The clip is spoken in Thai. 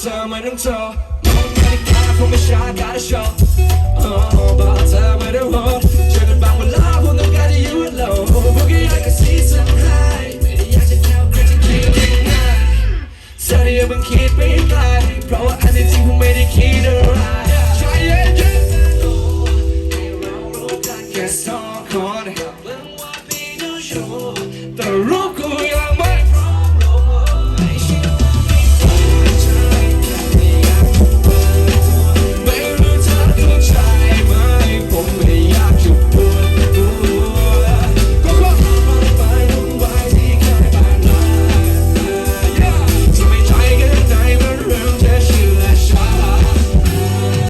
เธอไม่ต้องโทรมองนาฬิกาผมไม่ช้าการโชว์บอกเธอไม่ต้องโหดเจอกันบางเวลาผมต้องการจะอยู่ alone พวกยังก็ซีซันไฮไม่ได้อยากจะเแค่ใครจะคิดง่ายเธอเนี่ยมันคิดไม่ไกลเพราะว่าอันนี้จริงผมไม่ได้คิดอะไรใจเย็นๆให้เรารู้กันแค่สองคนแต่รู้